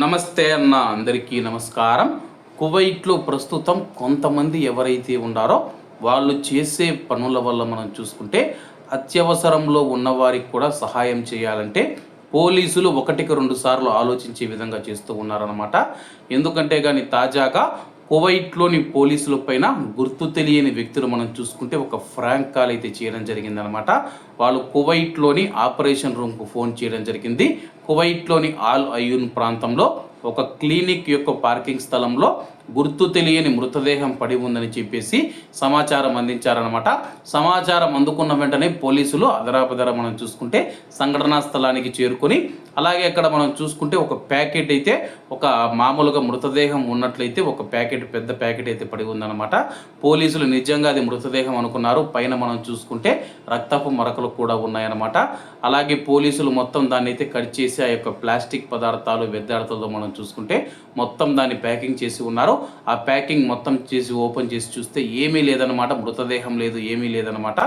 నమస్తే అన్న అందరికీ నమస్కారం. కువైట్లో ప్రస్తుతం కొంతమంది ఎవరైతే ఉన్నారో వాళ్ళు చేసే పనుల వల్ల మనం చూసుకుంటే అత్యవసరంలో ఉన్నవారికి కూడా సహాయం చేయాలంటే పోలీసులు ఒకటికి రెండు సార్లు ఆలోచించే విధంగా చేస్తూ ఉన్నారనమాట ఎందుకంటే కానీ తాజాగా కువైట్లోని పోలీసుల పైన గుర్తు తెలియని వ్యక్తులు మనం చూసుకుంటే ఒక ఫ్రాంక్ కాల్ అయితే చేయడం జరిగిందనమాట వాళ్ళు కువైట్లోని ఆపరేషన్ రూమ్కు ఫోన్ చేయడం జరిగింది. కువైట్లోని ఆల్ అయ్యూన్ ప్రాంతంలో ఒక క్లినిక్ యొక్క పార్కింగ్ స్థలంలో గుర్తు తెలియని మృతదేహం పడి ఉందని చెప్పేసి సమాచారం అందించారనమాట సమాచారం అందుకున్న వెంటనే పోలీసులు అదరాపదర మనం చూసుకుంటే సంఘటనా స్థలానికి చేరుకొని అలాగే అక్కడ మనం చూసుకుంటే ఒక ప్యాకెట్ అయితే ఒక మామూలుగా మృతదేహం ఉన్నట్లయితే ఒక ప్యాకెట్ పెద్ద ప్యాకెట్ అయితే పడి ఉందన్నమాట. పోలీసులు నిజంగా అది మృతదేహం అనుకున్నారు. పైన మనం చూసుకుంటే రక్తపు మరకలు కూడా ఉన్నాయన్నమాట. అలాగే పోలీసులు మొత్తం దాన్ని అయితే కట్ చేసి ఆ యొక్క ప్లాస్టిక్ పదార్థాలు వ్యర్థాలతో మనం చూసుకుంటే మొత్తం దాన్ని ప్యాకింగ్ చేసి ఉన్నారు. ఆ ప్యాకింగ్ మొత్తం చేసి ఓపెన్ చేసి చూస్తే ఏమీ లేదనమాట మృతదేహం లేదు ఏమీ లేదనమాట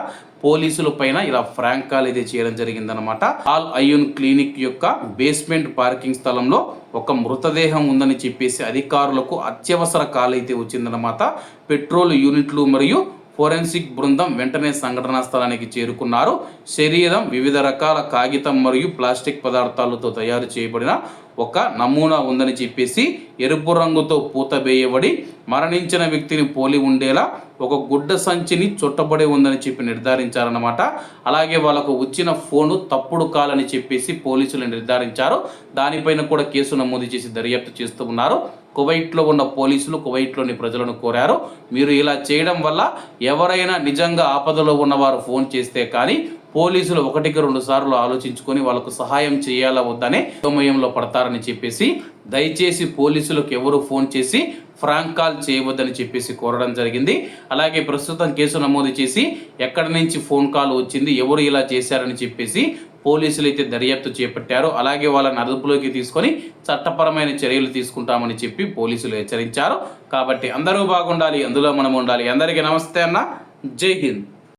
పోలీసుల పైన ఇలా ఫ్రాంక్ కాల్ ఇది చేయడం జరిగిందనమాట ఆల్ అయ్యూన్ క్లినిక్ యొక్క బేస్మెంట్ పార్కింగ్ స్థలంలో ఒక మృతదేహం ఉందని చెప్పేసి అధికారులకు అత్యవసర కాల్ అయితే వచ్చిందనమాట పెట్రోల్ యూనిట్లు మరియు ఫోరెన్సిక్ బృందం వెంటనే సంఘటనా స్థలానికి చేరుకున్నారు. శరీరం వివిధ రకాల కాగితం మరియు ప్లాస్టిక్ పదార్థాలతో తయారు చేయబడిన ఒక నమూనా ఉందని చెప్పేసి ఎరుపు రంగుతో పూత వేయబడి మరణించిన వ్యక్తిని పోలి ఉండేలా ఒక గుడ్డ సంచిని చుట్టబడి ఉందని చెప్పి నిర్ధారించారనమాట అలాగే వాళ్ళకు వచ్చిన ఫోను తప్పుడు కాలని చెప్పేసి పోలీసులు నిర్ధారించారు. దానిపైన కూడా కేసు నమోదు చేసి దర్యాప్తు చేస్తూ ఉన్నారు. కువైట్లో ఉన్న పోలీసులు కువైట్లోని ప్రజలను కోరారు. మీరు ఇలా చేయడం వల్ల ఎవరైనా నిజంగా ఆపదలో ఉన్నవారు ఫోన్ చేస్తే కానీ పోలీసులు ఒకటికి రెండు సార్లు ఆలోచించుకొని వాళ్ళకు సహాయం చేయాలా వద్దనే సమయంలో పడతారని చెప్పేసి దయచేసి పోలీసులకు ఎవరు ఫోన్ చేసి ఫ్రాంక్ కాల్ చేయవద్దని చెప్పేసి కోరడం జరిగింది. అలాగే ప్రస్తుతం కేసు నమోదు చేసి ఎక్కడి నుంచి ఫోన్ కాల్ వచ్చింది ఎవరు ఇలా చేశారని చెప్పేసి పోలీసులు అయితే దర్యాప్తు చేపట్టారు. అలాగే వాళ్ళని అదుపులోకి తీసుకొని చట్టపరమైన చర్యలు తీసుకుంటామని చెప్పి పోలీసులు హెచ్చరించారు. కాబట్టి అందరూ బాగుండాలి అందులో మనం ఉండాలి. అందరికీ నమస్తే అన్న. జై హింద్.